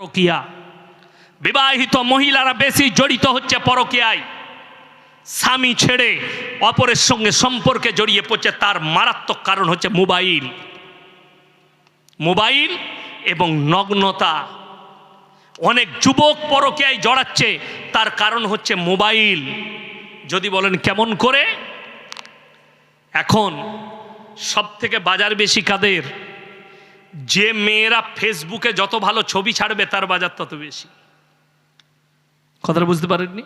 পরকিয়া। বিবাহিত মহিলারা বেশি জড়িত হচ্ছে পরকিয়ায়। স্বামী ছেড়ে অপরের সঙ্গে সম্পর্কে জড়িয়ে পড়ছে, তার মারাত্মক কারণ হচ্ছে মোবাইল। মোবাইল এবং নগ্নতা। অনেক যুবক পরকীয়ায় জড়াচ্ছে, তার কারণ হচ্ছে মোবাইল। যদি বলেন কেমন করে? এখন সব থেকে বাজার বেশি কাদের? যে মেয়েরা ফেসবুকে যত ভালো ছবি ছাড়বে, তার বাজার তত বেশি। কথাটা বুঝতে পারেননি?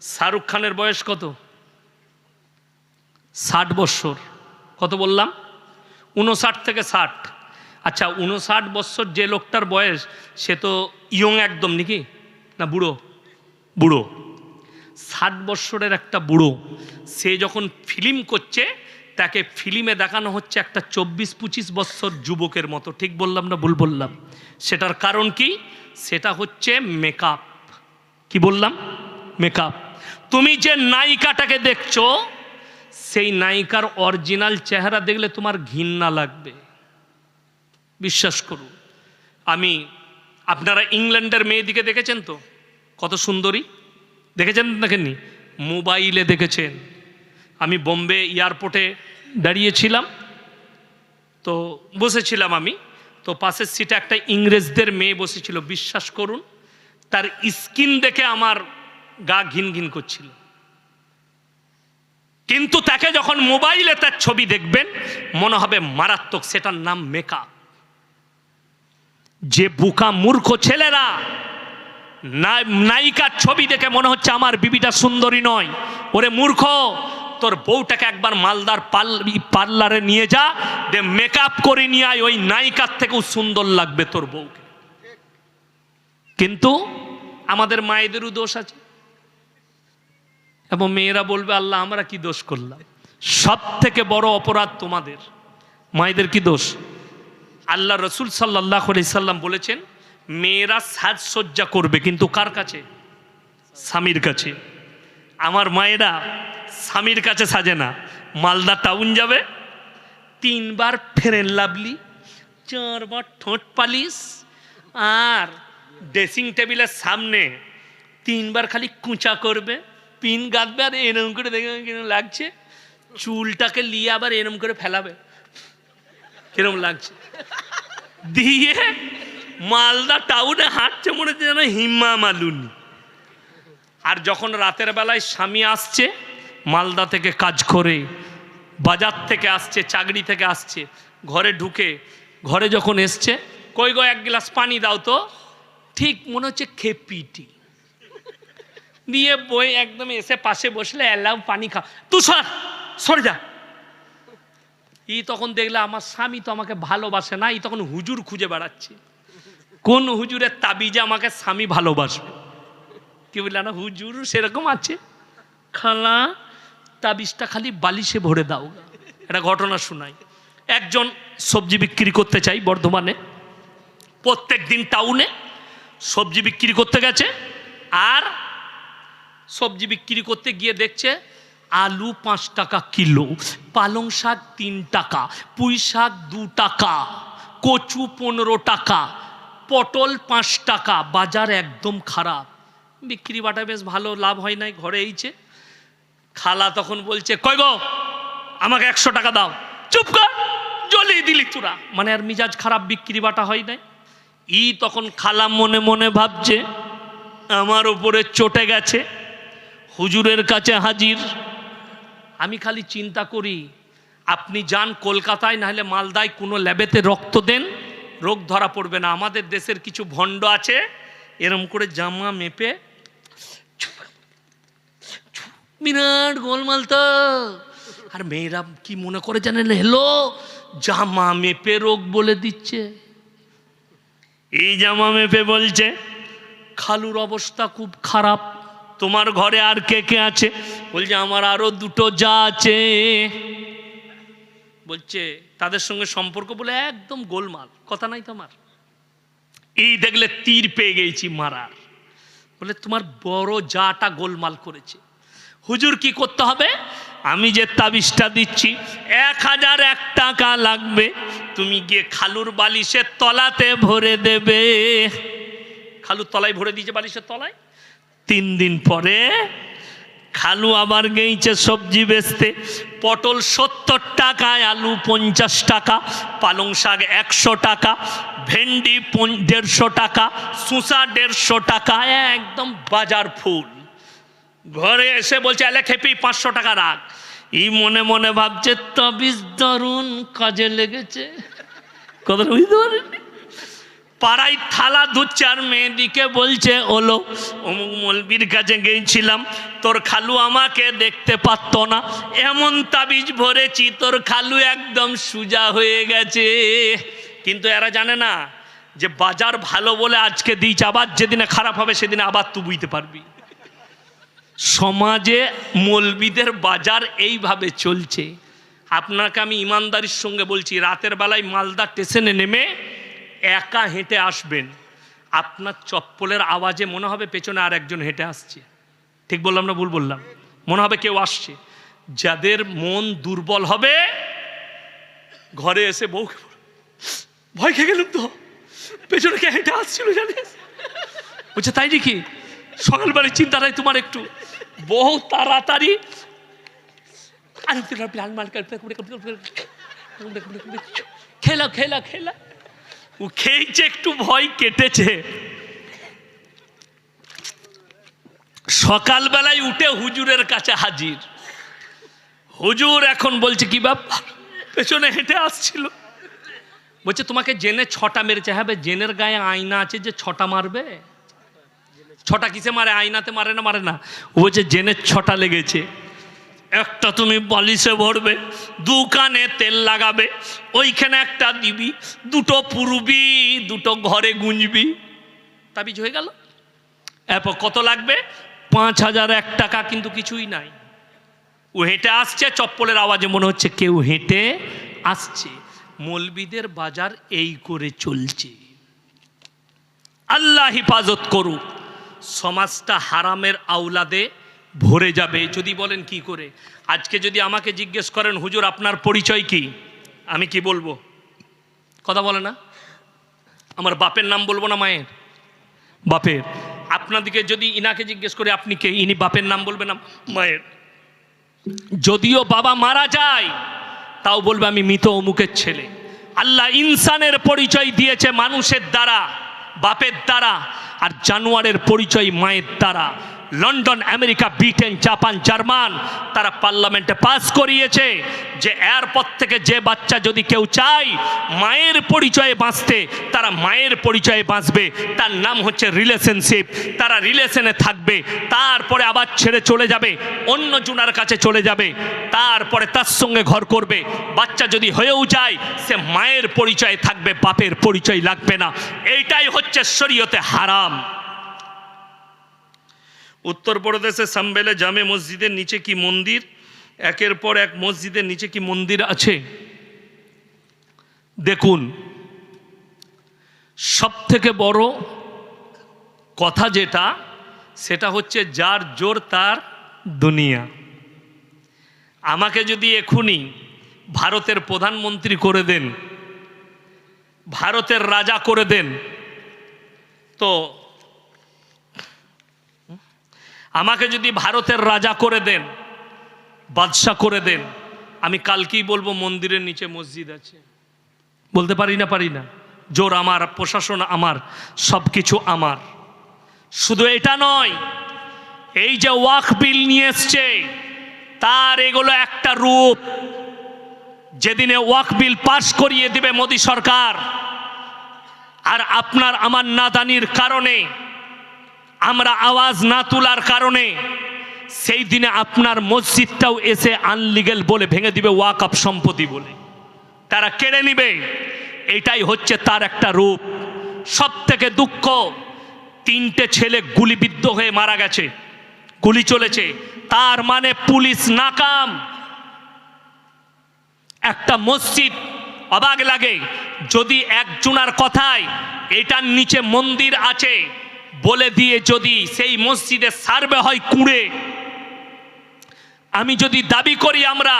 শাহরুখ খানের বয়স কত? ষাট বৎসর কত বললাম? উনষাট থেকে ষাট। আচ্ছা উনষাট বৎসর যে লোকটার বয়স, সে তো ইয়ং একদম নাকি? না, বুড়ো? বুড়ো। ষাট বৎসরের একটা বুড়ো, সে যখন ফিল্ম করছে তাকে ফিল্মে দেখানো হচ্ছে একটা চব্বিশ পঁচিশ বৎসর যুবকের মতো। ঠিক বললাম না ভুল বললাম? সেটার কারণ কি? সেটা হচ্ছে মেকআপ কি বললাম? মেকআপ তুমি যে নায়িকাটাকে দেখছ, সেই নায়িকার অরিজিনাল চেহারা দেখলে তোমার ঘৃণা লাগবে। বিশ্বাস করুন। আমি, আপনারা ইংল্যান্ডের মেয়েদিকে দেখেছেন তো? কত সুন্দরী? দেখেছেন দেখেননি মোবাইলে দেখেছেন। আমি বোম্বে এয়ারপোর্টে দাঁড়িয়েছিলাম। তো বসেছিলাম আমি। তো পাশের সিটে একটা ইংরেজদের মেয়ে বসেছিল, বিশ্বাস করুন, তার স্কিন দেখে আমার গা ঘিন ঘিন করছিল। কিন্তু তাকে যখন মোবাইলে তার ছবি দেখবেন, মনে হবে মারাত্মক, সেটার নাম মেকআপ যে বুকা মূর্খ ছেলেরা নায়িকার ছবি দেখে মনে হচ্ছে আমার বিবিটা সুন্দরী নয়। ওরে মূর্খ তোর বউটাকে একবার মালদার পার্লারে নিয়ে যা, দে মেকআপ করে নিয়ে আয় ওই নায়িকার থেকেও সুন্দর লাগবে তোর বউকে। কিন্তু আমাদের মায়েদেরও দোষ আছে। এবং মেয়েরা বলবে, আল্লাহ, আমরা কি দোষ করলাম? সব থেকে বড় অপরাধ তোমাদের। মায়েদের কি দোষ? আল্লাহ রসুল সাল্লাহ সাল্লাম বলেছেন, মেয়েরা সাজসজ্জা করবে। কিন্তু কার কাছে? স্বামীর কাছে। আমার মায়েরা স্বামীর কাছে সাজে না। মালদা টাউন যাবে। তিনবার ফেরেন লাভলি, চারবার ঠোঁট পালিশ, আর ড্রেসিং টেবিলের সামনে তিনবার খালি কুঁচা করবে, পিন গাঁদবে, আর এরম করে দেখবে কিরম লাগছে। চুলটাকে নিয়ে আবার এরম করে ফেলাবে। কিরম লাগছে। দিয়ে মালদা টাউনে হাঁটছে মনে হচ্ছে যেন হিম্মা মালুনি। আর যখন রাতের বেলায় স্বামী আসছে মালদা থেকে কাজ করে, বাজার থেকে আসছে, চাকরি থেকে আসছে, ঘরে ঢুকে, ঘরে যখন এসছে, কই গো, এক গ্লাস পানি দাও তো। ঠিক মনে হচ্ছে খেপিটি। দিয়ে বই একদম এসে পাশে বসলে এলাম পানি খা তুই সর, সরে যা। ই তখন দেখলে আমার স্বামী তো আমাকে ভালোবাসে না, ই তখন হুজুর খুঁজে বেড়াচ্ছে। কোন হুজুরের তাবিজে আমাকে স্বামী ভালোবাসবে? কি বললে না হুজুর সেরকম আছে। খালা তাবিজটা খালি বালিশে ভরে দাও। একটা ঘটনা শোনাই। একজন সবজি বিক্রি করতে চাই বর্ধমানে। প্রত্যেক দিন টাউনে সবজি বিক্রি করতে গেছে আর সবজি বিক্রি করতে গিয়ে দেখছে আলু পাঁচ টাকা কিলো, পালং শাক তিন টাকা, পুঁই শাক দু টাকা, কচু পনেরো টাকা, পটল পাঁচ টাকা, বাজার একদম খারাপ। বিক্রি বাটা বেশ ভালো, লাভ হয় নাই, ঘরে এইছে। খালা তখন বলছে, কই গো, আমাকে একশো টাকা দাও। চুপ কর, জ্বলিয়ে দিলি তোরা। মানে আর মিজাজ খারাপ বিক্রি বাটা হয় নাই। ই তখন খালা মনে মনে ভাবছে, আমার ওপরে চটে গেছে, হুজুরের কাছে হাজির। আমি খালি চিন্তা করি, আপনি যান কলকাতায়, নাহলে মালদায় কোনো ল্যাবেতে রক্ত দেন, রোগ ধরা পড়বে না। আমাদের দেশের কিছু ভণ্ড আছে, এরম করে জামা মেপে বিরাট গোলমাল তো। আর মেয়েরা কি মনে করে জানেন? হেলো জামা মেপে রোগ বলে দিচ্ছে। এই জামা মেপে বলছে খালুর অবস্থা খুব খারাপ। তোমার ঘরে আর কে কে আছে? বলছে আমার আরও দুটো যা আছে। বলছে তাদের সঙ্গে সম্পর্ক বলে একদম গোলমাল। কথা নাই তোমার? এই দেখলে তীর পেয়ে গেছি মারার। বলে তোমার বড় যাটা গোলমাল করেছে। হুজুর কি করতে হবে? আমি যে তাবিজটা দিচ্ছি, এক হাজার এক টাকা লাগবে। তুমি গিয়ে খালুর বালিশের তলাতে ভরে দেবে। খালুর তলায় ভরে দিয়েছে বালিশের তলায়? তিন দিন পরে খালু আবার গেইছে সবজি বেচতে। পটল সত্তর টাকায়, আলু পঞ্চাশ টাকা, পালং শাক একশো টাকা, ভেন্ডি দেড়শো টাকা শুষা দেড়শো টাকা, একদম বাজার ফুল। ঘরে এসে বলছে এলে খেপি, পাঁচশো টাকা রাখ। ই মনে মনে ভাবছে, তবিজ দারুণ, কাজে লেগেছে। বুঝতে পাড়ায় থালা ধুচ্ছে আর মেয়েদিকে বলছে, ওলো, অমুক মলবির কাছে গিয়েছিলাম তোর খালু আমাকে দেখতে পারতো না। এমন তাবিজ ভরেছি, তোর খালু একদম সুজা হয়ে গেছে। কিন্তু এরা জানে না যে বাজার ভালো বলে আজকে দিয়েছে, আবার যেদিনে খারাপ হবে, সেদিনে আবার তুই বুঝতে পারবি। সমাজে মলবিদের বাজার এইভাবে চলছে। আপনাকে আমি ইমানদারির সঙ্গে বলছি রাতের বেলায় মালদা স্টেশনে নেমে একা হেঁটে আসবেন। আপনার চপ্পলের আওয়াজে মনে হবে পেছনে আর একজন হেঁটে আসছে। ঠিক বললাম না ভুল বললাম? মনে হবে কেউ আসছে। যাদের মন দুর্বল হবে ঘরে এসে বলবে, ভয় খেয়ে গেলাম তো। পেছনে কে হেঁটে আসছিল জানিস? বলছে তাই নাকি? সকালবেলায় চিন্তাটাই তোমার একটু। বহু তাড়াতাড়ি। খেলা খেলা খেলা। ও খেয়েছে একটু ভয় কেটেছে। সকালবেলায় উঠে হুজুরের কাছে হাজির। হুজুর এখন বলছে, কি ব্যাপার? পেছনে হেঁটে আসছিল। বলছে, তোমাকে জেনে ছটা মেরেছে। হ্যাঁ জেনের গায়ে আয়না আছে যে ছটা মারবে? ছটা কিসে মারে? আয়নাতে মারে না মারে না? ও বলছে জেনের ছটা লেগেছে। একটা তুমি বালিশে ভরবে দু কানে তেল লাগাবে, ওইখানে একটা দিবি, দুটো পুরবি, দুটো ঘরে গুঁজবি। তাবিজ হয়ে গেল। এরপর কত লাগবে? পাঁচ হাজার, এক টাকা কিন্তু কিছুই নাই। ও হেঁটে আসছে, চপ্পলের আওয়াজে মনে হচ্ছে কেউ হেঁটে আসছে। মলবিদের বাজার এই করে চলছে। আল্লাহ হিফাজত করুক। সমাজটা হারামের আওলাদে ভরে যাবে। যদি বলেন কি করে? আজকে যদি আমাকে জিজ্ঞেস করেন, হুজুর, আপনার পরিচয় কি? আমি কি বলব? কথা বলে না? আমার বাপের নাম বলব না মায়ের? বাপের। আপনাদিকে যদি ইনাকে জিজ্ঞেস করে, আপনি কে? ইনি বাপের নাম বলবেন না মায়ের। যদিও বাবা মারা যায়, তাও বলবে, আমি মৃত অমুকের ছেলে। আল্লাহ ইনসানের পরিচয় দিয়েছে মানুষের দ্বারা। বাপের দ্বারা আর জানোয়ারের পরিচয় মায়ের দ্বারা। London, America, Britain, Japan, German, তারা পার্লামেন্টে পাস করিয়েছে যে এরপর থেকে যে বাচ্চা যদি কেউ চায়, মায়ের পরিচয়ে বাঁচতে, তারা মায়ের পরিচয়ে বাঁচবে। তার নাম হচ্ছে রিলেশনশিপ তারা রিলেশনে থাকবে, তারপরে আবার ছেড়ে চলে যাবে, অন্য জুনার কাছে চলে যাবে, তারপরে তার সঙ্গে ঘর করবে। বাচ্চা যদি হয়েও যায়, সে মায়ের পরিচয়ে থাকবে, বাপের পরিচয় লাগবে না। এইটাই হচ্ছে শরীয়তে হারাম। উত্তরপ্রদেশে সাম্বেলে জামে মসজিদের নিচে কি মন্দির? একের পর এক মসজিদের নিচে কি মন্দির আছে? দেখুন সব থেকে বড় কথা যেটা, সেটা হচ্ছে যার জোর তার দুনিয়া। আমাকে যদি এখুনি ভারতের প্রধানমন্ত্রী করে দেন, ভারতের রাজা করে দেন, তো আমাকে যদি ভারতের রাজা করে দেন, বাদশাহ করে দেন, আমি কালকেই বলব মন্দিরের নিচে মসজিদ আছে। বলতে পারি না পারি না। জোর আমার, প্রশাসন আমার সব কিছু আমার। শুধু এটা নয়, এই যে ওয়াক বিল নিয়ে এসছে, তার এগুলো একটা রূপ। যেদিনে ওয়াক বিল পাশ করিয়ে দিবে মোদী সরকার, আর আপনার আমার নাদানির কারণে আমরা আওয়াজ না তোলার কারণে সেই দিনে আপনার মসজিদটাও এসে আনলিগেল বলে ভেঙে দিবে ওয়াক আপ সম্পত্তি বলে। তারা কেড়ে নিবে। এটাই হচ্ছে তার একটা রূপ। সব থেকে দুঃখ, তিনটে ছেলে গুলিবিদ্ধ হয়ে মারা গেছে, গুলি চলেছে। তার মানে পুলিশ নাকাম। একটা মসজিদ অবাক লাগে। যদি একজনার কথায়, এটার নিচে মন্দির আছে বলে দিয়ে যদি সেই মসজিদে সার্ভে হয় কুঁড়ে, আমি যদি দাবি করি আমরা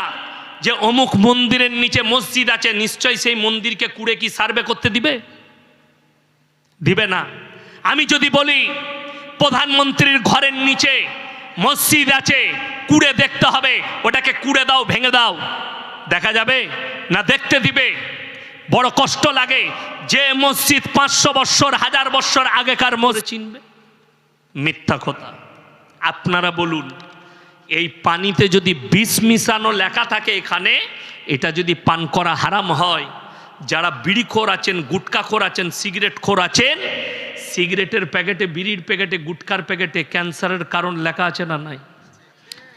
যে অমুক মন্দিরের নিচে মসজিদ আছে, নিশ্চয়ই সেই মন্দিরকে কুড়ে কি সার্ভে করতে দিবে? দিবে না। আমি যদি বলি প্রধানমন্ত্রীর ঘরের নিচে মসজিদ আছে, কুড়ে দেখতে হবে, ওটাকে কুড়ে দাও, ভেঙে দাও, দেখা যাবে না দেখতে দিবে? বড় কষ্ট লাগে যে মসজিদ পাঁচশো বৎসর হাজার বৎসর আগেকার মসজিদ। চিনবে। মিথ্যা কথা। আপনারা বলুন এই পানিতে যদি বিষ মিশানো লেখা থাকে এখানে এটা যদি পান করা হারাম হয়। যারা বিড়ি খোর আছেন গুটকা খোর আছেন সিগারেট খোর আছেন সিগারেটের প্যাকেটে বিড়ির প্যাকেটে গুটকার প্যাকেটে ক্যান্সারের কারণ লেখা আছে না নাই?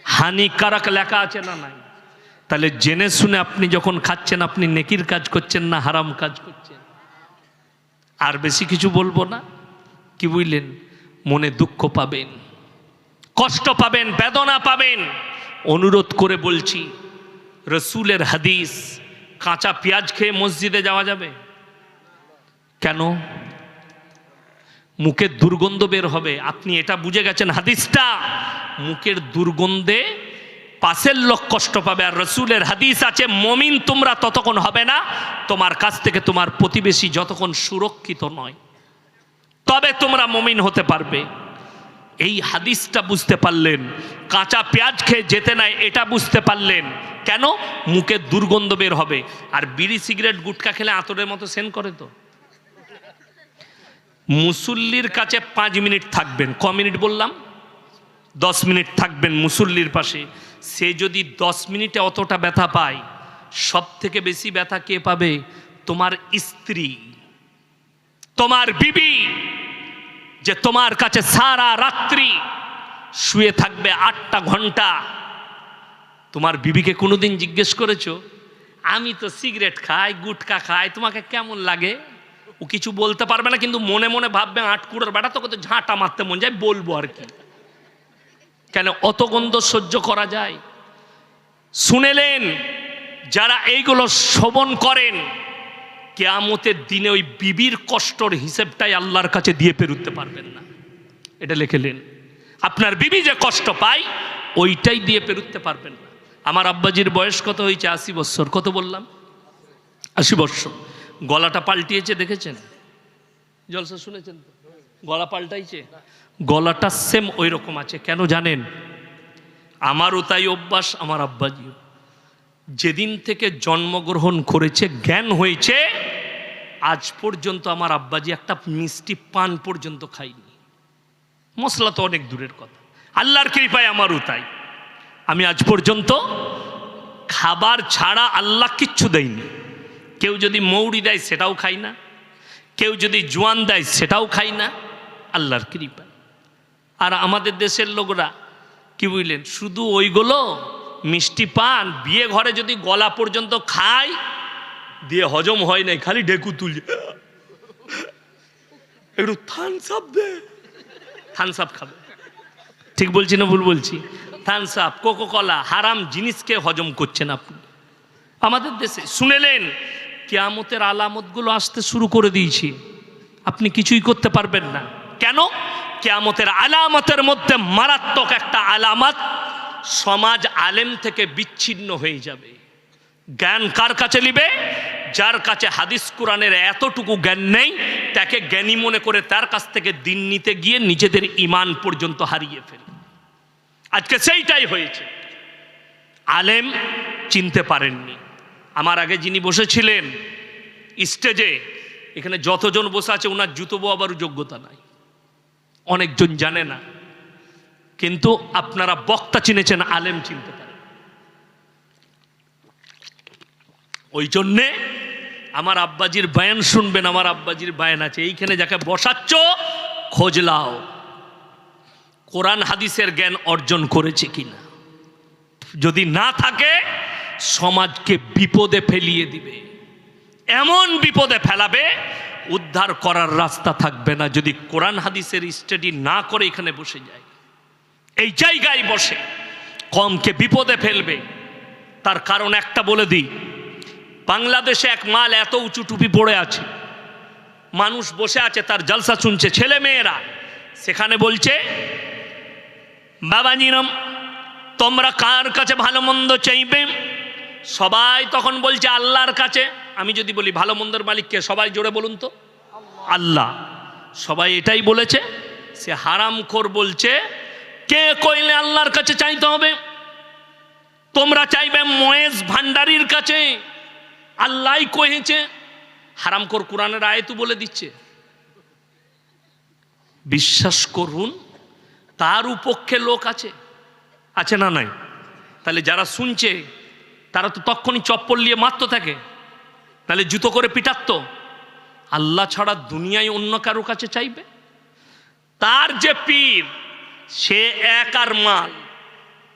হানিকারক লেখা আছে না নাই? তাহলে জেনে শুনে আপনি যখন খাচ্ছেন, আপনি নেকির কাজ করছেন না হারাম কাজ করছেন? আর বেশি কিছু বলব না? কি বুঝলেন? মনে দুঃখ পাবেন, কষ্ট পাবেন, বেদনা পাবেন। অনুরোধ করে বলছি, রসুলের হাদিস, কাঁচা পেঁয়াজ খেয়ে মসজিদে যাওয়া যাবে? কেন? মুখের দুর্গন্ধ বের হবে। আপনি এটা বুঝে গেছেন হাদিসটা? মুখের দুর্গন্ধে পাশের লোক কষ্ট পাবে আর রসুলের হাদিস আছে, মমিন তোমরা ততক্ষণ হবে না, তোমার কাছ থেকে তোমার প্রতিবেশী যতক্ষণ সুরক্ষিত নয়। তবে তোমরা মমিন হতে পারবে। এই হাদিসটা বুঝতে পারলেন, কাঁচা পেঁয়াজ খেয়ে যেতে নাই, এটা বুঝতে পারলেন। কেন? মুখে দুর্গন্ধ বের হবে। আর বিড়ি, সিগারেট, গুটকা খেলে আতরের মতো সেন করে তো। মুসল্লির কাছে পাঁচ মিনিট থাকবেন। ক মিনিট বললাম? দশ মিনিট থাকবেন মুসল্লির পাশে। সে যদি দশ মিনিটে অতটা ব্যথা পায় সব থেকে বেশি ব্যথা কে পাবে? তোমার স্ত্রী। তোমার বিবি, যে তোমার কাছে সারা রাত্রি শুয়ে থাকবে আটটা ঘণ্টা। তোমার বিবিকে কোনোদিন জিজ্ঞেস করেছ? আমি তো সিগারেট খাই, গুটকা খাই, তোমাকে কেমন লাগে? ও কিছু বলতে পারবে না, কিন্তু মনে মনে ভাববে, আটকুড়োর বেটা, তোকে তো ঝাঁটা মারতে মন যায়, বলব আর কি। কেন অত গন্ধ সহ্য করা যায়? শুনেলেন, যারা এইগুলো শোভন করেন, কেয়ামতের দিনে ওই বিবির কষ্টর হিসেবটাই আল্লাহর কাছে দিয়ে পেরুতে পারবেন না। এটা লিখেলেন, আপনার বিবি যে কষ্ট পায়, ওইটাই দিয়ে পেরুতে পারবেন না। আমার আব্বাজির বয়স কত হয়েছে? আশি বৎসর কত বললাম? আশি বৎসর গলাটা পাল্টিয়েছে, দেখেছেন? জলসা শুনেছেন গলা পাল্টাইছে? গলাটা সেম ওই রকম আছে, কেন জানেন? আমারও তাই অভ্যাস, আমার আব্বাজিও। যেদিন থেকে জন্মগ্রহণ করেছে, জ্ঞান হয়েছে, আজ পর্যন্ত আমার আব্বাজি একটা মিষ্টি পান পর্যন্ত খাইনি মশলা তো অনেক দূরের কথা। আল্লাহর কৃপায় আমারও তাই। আমি আজ পর্যন্ত খাবার ছাড়া আল্লাহ কিচ্ছু দেয়নি। কেউ যদি মৌরি দেয় সেটাও খাই না। কেউ যদি জোয়ান দেয় সেটাও খাই না। আল্লাহর কৃপায়। আর আমাদের দেশের লোকরা কি বুঝলেন? শুধু ওইগুলো মিষ্টি পান, বিয়ে ঘরে যদি গলা পর্যন্ত খায়, দিয়ে হজম হয় নাই, খালি ঢেকু তুলছে একটু থানস আপ দে। থানস আপ খাবে। ঠিক বলছি না ভুল বলছি? থানস আপ কোকো কলা হারাম জিনিসকে হজম করছেন আপনি। আমাদের দেশে, শুনেলেন, কেয়ামতের আলামতগুলো আসতে শুরু করে দিয়েছি। আপনি কিছুই করতে পারবেন না। কেন? কেয়ামতের আলামতের মধ্যে মারাত্মক একটা আলামত সমাজ আলেম থেকে বিচ্ছিন্ন হয়ে যাবে। জ্ঞান কার কাছে নিবে? যার কাছে হাদিস কোরআনের এতটুকু জ্ঞান নেই, তাকে জ্ঞানী মনে করে তার কাছ থেকে দিন নিতে গিয়ে নিজেদের ইমান পর্যন্ত হারিয়ে ফেলে। আজকে সেইটাই হয়েছে। আলেম চিনতে পারেননি। আমার আগে যিনি বসেছিলেন, স্টেজে এখানে যতজন বসে আছে, ওনার জুতো বোয়াবারও যোগ্যতা নাই। অনেকজন জানে না। কিন্তু আপনারা বক্তা চিনেছেন, আলেম চিনতে পারেন ওই জন্যে আমার আব্বাজির বায়ান শুনবেন, আমার আব্বাজির বায়ান আছে। এইখানে যাকে বসাচ্ছ, খোঁজ লাও। কোরআন হাদিসের জ্ঞান অর্জন করেছে কিনা। যদি না থাকে, সমাজকে বিপদে ফেলিয়ে দিবে। এমন বিপদে ফেলাবে উদ্ধার করার রাস্তা থাকবে না যদি কোরআন হাদিসের স্টাডি না করে এখানে বসে যায়। এই জায়গায় বসে কমকে বিপদে ফেলবে। তার কারণ একটা বলে দিই, বাংলাদেশে এক মাল এত উঁচু টুপি পড়ে আছে। মানুষ বসে আছে, তার জলসা শুনছে ছেলে মেয়েরা। সেখানে বলছে বাবা বাবাজিরম, তোমরা কার কাছে ভালো মন্দ চাইবে? সবাই তখন বলছে আল্লাহর কাছে। আমি যদি বলি ভালো মন্দের মালিককে সবাই জোরে বলুন তো। আল্লাহ। সবাই এটাই বলেছে, সে হারাম হারামখোর বলছে, কে কইলে আল্লাহর কাছে চাইতে হবে? তোমরা চাইবে ময়েজ ভান্ডারির কাছে। আল্লাহ কহেছে হারামখোর কোরআনের আয়তু বলে দিচ্ছে। বিশ্বাস করুন, তার উপক্ষে লোক আছে। আছে না নাই? তাহলে যারা শুনছে তারা তো তখনই চপ্পল নিয়ে মারতো থাকে তাহলে জুতো করে পিটাতো। আল্লাহ ছাড়া দুনিয়ায় অন্য কারও কাছে চাইবে? তার যে পীর সে এক আর মাল।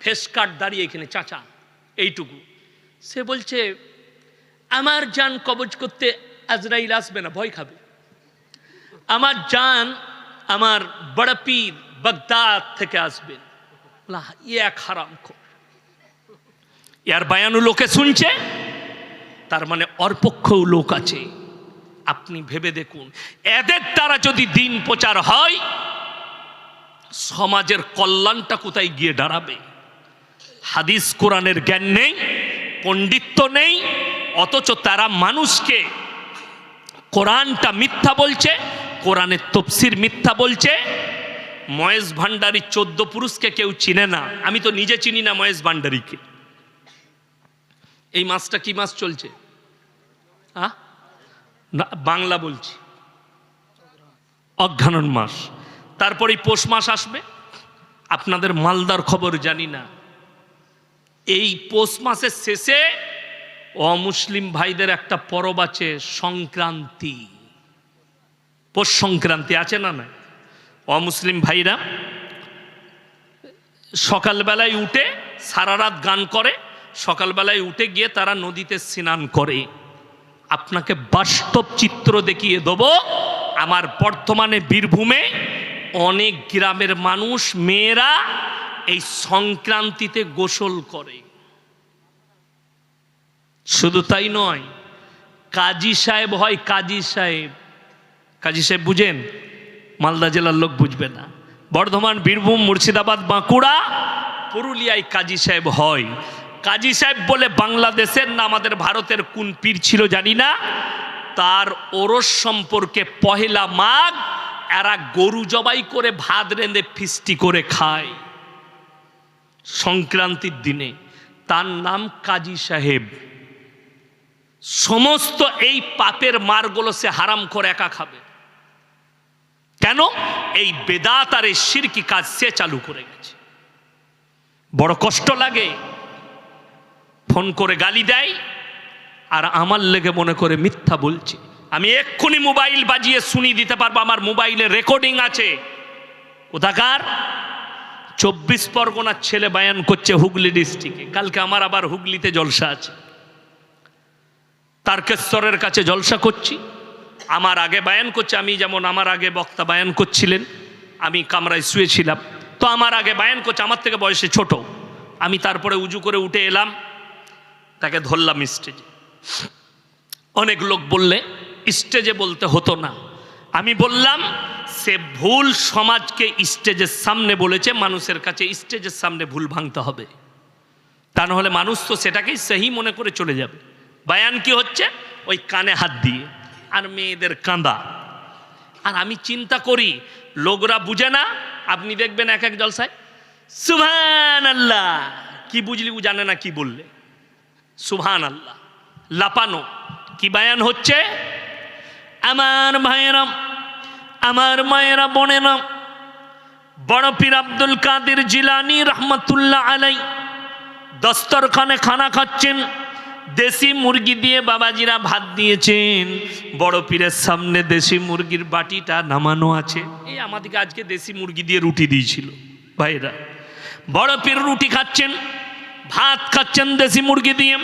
ফেস কাট দাঁড়িয়ে এখানে চাচা এইটুকু। সে বলছে আমার জান কবজ করতে আজরাইল আসবে না ভয় খাবে। আমার জান আমার বড় পীর বাগদাদ থেকে আসবেন বলা, এক হারাম ইয়ার বায়ানু লোকে শুনছে? তার মানে অর্পক্ষও লোক আছে। আপনি ভেবে দেখুন, এদের দ্বারা যদি দিন প্রচার হয়, সমাজের কল্যাণটা কোথায় গিয়ে দাঁড়াবে? হাদিস, কোরআনের জ্ঞান নেই, পণ্ডিত্য নেই, অথচ তারা মানুষকে কোরআনটা মিথ্যা বলছে, কোরআনের তফসির মিথ্যা বলছে। ময়েজ ভান্ডারী চোদ্দ পুরুষকে কেউ চিনে না। আমি তো নিজে চিনি না ময়েজ ভান্ডারীকে। এই মাসটা কি মাস চলছে? না, বাংলা বলছি। অজ্ঞানন মাস। তারপরে পৌষ মাস আসবে। আপনাদের মালদার খবর জানি না। এই পৌষ মাসের শেষে অমুসলিম ভাইদের একটা পরব আছে, সংক্রান্তি। পৌষ সংক্রান্তি আছে না না অমুসলিম ভাইরা সকালবেলায় উঠে সারা রাত গান করে সকালবেলায় উঠে গিয়ে তারা নদীতে স্নান করে। আপনাকে বাস্তব চিত্র দেখিয়ে দেবো। আমার বর্তমানে বীরভূমে অনেক গ্রামের মানুষ, মেয়েরা এই সংক্রান্তিতে গোসল করে। শুধু তাই নয়, কাজী সাহেব হয় কাজী সাহেব। কাজী সাহেব বুঝেন, মালদা জেলার লোক বুঝবে না। বর্ধমান, বীরভূম, মুর্শিদাবাদ, বাঁকুড়া, পুরুলিয়ায় কাজী সাহেব হয়। কাজী সাহেব বলে, বাংলাদেশের না, আমাদের ভারতের কোন পীর ছিল জানি না। তার ওরস সম্পর্কে পহেলা মাঘ, এরা গরু জবাই করে, ভাত রেঁধে, ফিস্টি করে খায়। সংক্রান্তির দিনে তার নাম কাজী সাহেব। সমস্ত এই পাপের মারগুলো সে হারাম করে একা খাবে। কেন? এই বেদাত আর এই সিরকি কাজ সে চালু করে গেছে। বড় কষ্ট লাগে। ফোন করে গালি দেয় আর আমার লেগে মনে করে মিথ্যা বলছে। আমি এক্ষুনি মোবাইল বাজিয়ে শুনিয়ে দিতে পারব, আমার মোবাইলে রেকর্ডিং আছে। কোথাকার? চব্বিশ পরগনার ছেলে বায়ান করছে হুগলি ডিস্ট্রিক্টে। কালকে আমার আবার হুগলিতে জলসা আছে। তারকেশ্বরের কাছে জলসা করছি। আমার আগে বায়ান করছে, আমি যেমন আমার আগে বক্তা বায়ান করছিলেন, আমি কামরায় শুয়েছিলাম। তো আমার আগে বায়ান করছে, আমার থেকে বয়সে ছোট। আমি তারপরে উজু করে উঠে এলাম। তাকে ধরলাম স্টেজে। অনেক লোক বললে, স্টেজে বলতে হতো না। আমি বললাম, সে ভুল সমাজকে স্টেজের সামনে বলেছে, মানুষের কাছে স্টেজের সামনে ভুল ভাঙতে হবে। তা নাহলে মানুষ তো সেটাকেই সেই মনে করে চলে যাবে। বায়ান কি হচ্ছে? ওই কানে হাত দিয়ে, আর মেয়েদের কাঁদা। আর আমি চিন্তা করি, লোকরা বুঝে না, আপনি দেখবেন এক এক জলসায় সুভান আল্লাহ কি বুঝলি ও জানে না কি বললে। সুভান আল্লাহ লাপানো। কি বায়ান হচ্ছে? আমার ভাইয়েরা আমার মায়েরা বোনেরা, বড় পীর আব্দুল কাদের জিলানি রহমতুল্লাহ আলাই দস্তরখানে খানা খাচ্ছেন, দেশি মুরগি দিয়ে বাবাজিরা ভাত দিয়েছেন। বড় পীরের সামনে দেশি মুরগির বাটিটা নামানো আছে। এই আমাদেরকে আজকে দেশি মুরগি দিয়ে রুটি দিয়েছিল ভাইরা বড় পীর রুটি খাচ্ছেন ভাত খাচ্ছেন দেশি মুরগি দিয়ে,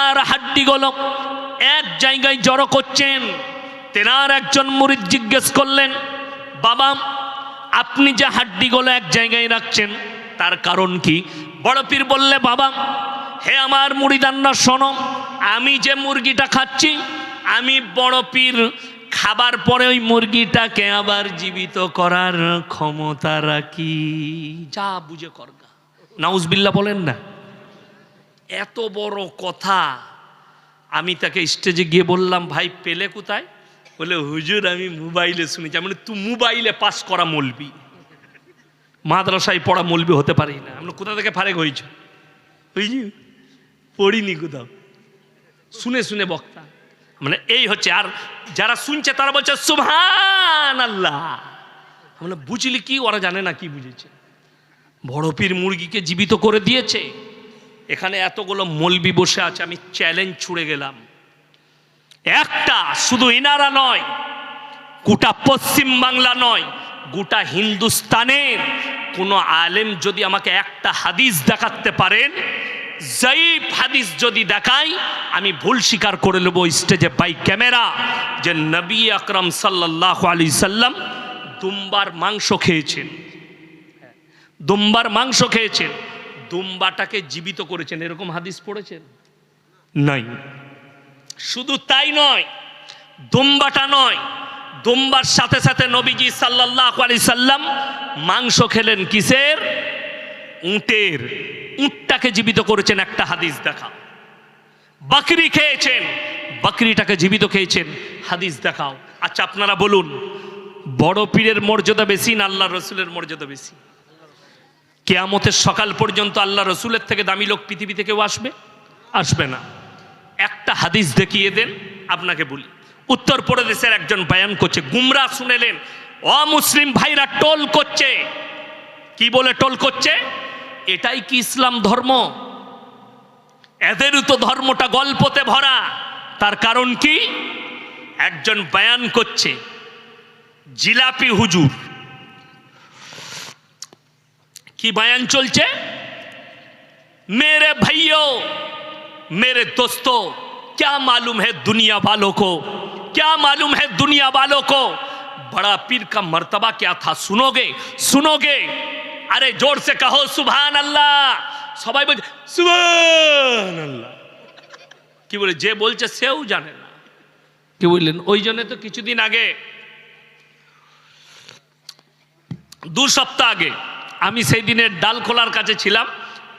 আর হাড্ডিগুলো এক জায়গায় জড়ো করছেন। তেনার একজন মুরিদ জিজ্ঞেস করলেন, বাবা, আপনি যে হাড্ডিগুলো এক জায়গায় রাখছেন, তার কারণ কি? বড় পীর বললে, বাবা, হে আমার মুড়িদান্না শোনো, আমি যে মুরগিটা খাচ্ছি, আমি বড় পীর, খাবার পরে ওই মুরগিটাকে আবার জীবিত করার ক্ষমতা রাখি। যা বুঝে করগা নাউজবিল্লা বলেন না। এত বড় কথা আমি তাকে স্টেজে গিয়ে বললাম, ভাই, পেলে কোথায়? বলে, হুজুর, আমি মোবাইলে শুনেছি। আমি তুই মোবাইলে পাস করা মলবি। মাদ্রাসায় পড়া মলবি হতে পারি না। আমরা কোথা থেকে ফারেক হয়েছ? বুঝলি পড়িনি কোথাও। শুনে শুনে বক্তা। মানে এই হচ্ছে, আর যারা শুনছে তারা বলছে সুবহান আল্লাহ আমরা বুঝলি কি? ওরা জানে না কি বুঝেছে। বড় পীর মুরগিকে জীবিত করে দিয়েছে। এখানে এতগুলো মলবি বসে আছে, আমি চ্যালেঞ্জ ছুড়ে গেলাম। একটা শুধু ইনারা নয়, গোটা পশ্চিম বাংলা নয়, গোটা হিন্দুস্তানের কোনো আলেম যদি আমাকে একটা হাদিস দেখাতে পারেন জয়ীফ হাদিস যদি দেখাই, আমি ভুল স্বীকার করে নেব স্টেজে বাই ক্যামেরা যে নবী আকরম সাল্লাহ আলি সাল্লাম দুম্বার মাংস খেয়েছেন। দুম্বার মাংস খেয়েছেন দুম্বাটাকে জীবিত করেছেন এরকম হাদিস পড়েছেন? নাই। শুধু তাই নয় দুম্বাটা নয় দুম্বার সাথে সাথে নবীজি সাল্লাহ আলি সাল্লাম মাংস খেলেন কিসের? উটের। উটটাকে জীবিত করেছেন একটা হাদিস দেখা। বাকরি খেয়েছেন বাকরিটাকে জীবিত খেয়েছেন হাদিস দেখাও। আচ্ছা আপনারা বলুন বড় পীরের মর্যাদা বেশি না আল্লাহ রসুলের মর্যাদা বেশি? কেয়ামতের সকাল পর্যন্ত আল্লাহ রসুলের থেকে দামি লোক পৃথিবী কেউ আসবে? আসবে না। একটা হাদিস দেখিয়ে দেন, আপনাকে বলি। উত্তর প্রদেশের একজন বয়ান করছে, গুমরা শুনেলেন অমুসলিম ভাইরা, টোল করছে। কি বলে টোল করছে? এটাই কি ইসলাম ধর্ম? এদেরও তো ধর্মটা গল্পতে ভরা। তার কারণ কি? একজন বয়ান করছে, জিলাপি হুজুর কি বয়ান চলছে मेरे भाइयों मेरे दोस्तों क्या मालूम है दुनिया वालों को क्या मालूम है दुनिया वालों को बड़ा पीर का मर्तबा क्या था सुनोगे सुनोगे अरे जोर से कहो सुभान अल्लाह সবাই বলছে সুবহান আল্লাহ কি বলে যে বলছে সেও জানে না কি বললেন ওই জন্য তো কিছুদিন আগে দু সপ্তাহ আগে আমি সেই দিনের ডাল খোলার কাছে ছিলাম,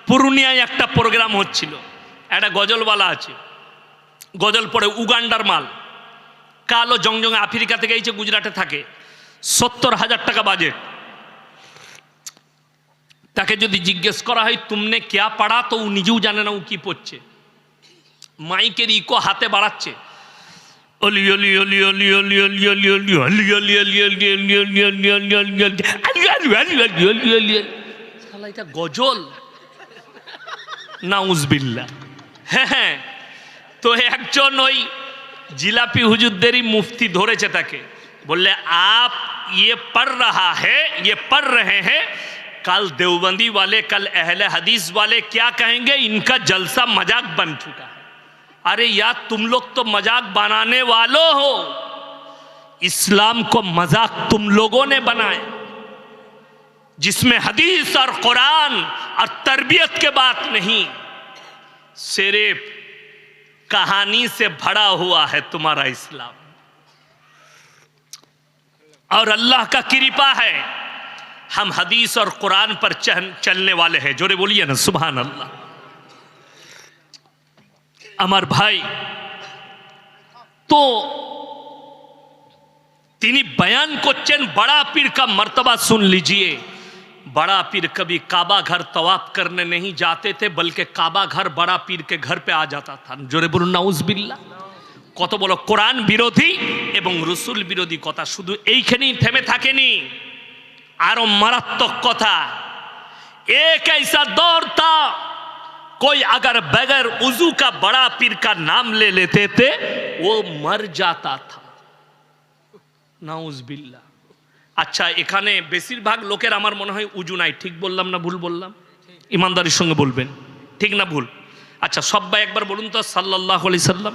পুরুলিয়ায় একটা প্রোগ্রাম হচ্ছিল, একটা গজলওয়ালা আছে, গজল পড়ে উগান্ডার মাল, কালো জংজং আফ্রিকা থেকে এইছে গুজরাটে থাকে, সত্তর হাজার টাকা বাজেট। তাকে যদি জিজ্ঞেস করা হয়, তুমনে ক্যা পাড়া? তো ও নিজেও জানে না ও কি পড়ছে। মাইকের ইকো হাতে বাড়াচ্ছে। অলি অলি অলি অলি অলি অলি অলি অলি অলি অলি অলি অলি অলি অলি অলি অলি অলি অলি অলি অলি অলি অলি অলি শালা এটা গজল নাউজবিল্লা হ্যাঁ হ্যাঁ তো একজন ওই জিলাপি হুজুরদেরই মুফতি ধরেছে তাকে বললে আপ ये पढ़ रहा है ये पढ़ रहे हैं कल देवबंदी वाले कल अहले हदीस वाले क्या कहेंगे इनका जलसा मजाक बन चुका है अरे यार तुम लोग तो मज़ाक बनाने वालों हो। इस्लाम को मज़ाक तुम लोगों ने बनाया। जिसमें हदीस और कुरान और तरबियत के बात नहीं। सिर्फ़ कहानी से भरा हुआ है तुम्हारा इस्लाम। और अल्लाह का कृपा है, हम हदीस और कुरान पर चलने वाले हैं। जोरे बोलिए ना सुबहान अल्लाह। আমার ভাই তো তিনি बयान করছেন बड़ा पीर का मर्तबा सुन लीजिए बड़ा पीर कभी काबा घर तवाफ करने नहीं जाते थे बल्कि काबा घर बड़ा पीर के घर पे आ जाता था জোরে বলুন নাউজবিল্লাহ কত বড় কোরআন বিরোধী এবং রসুল বিরোধী কথা শুধু এইখানেই থেমে থাকেনি আরো মারাত্মক কথা एक ऐसा दौर था कोई अगर बगैर उजू का बड़ा पीर का नाम ले लेते थे वो मर जाता था নাউজবিল্লা আচ্ছা এখানে বেশিরভাগ লোকের আমার মনে হয় উজু নাই ঠিক বললাম না ভুল বললাম ইমানদারির সঙ্গে বলবেন ঠিক না ভুল আচ্ছা সবাই একবার বলুন তো সাল্লাহ আলি সাল্লাম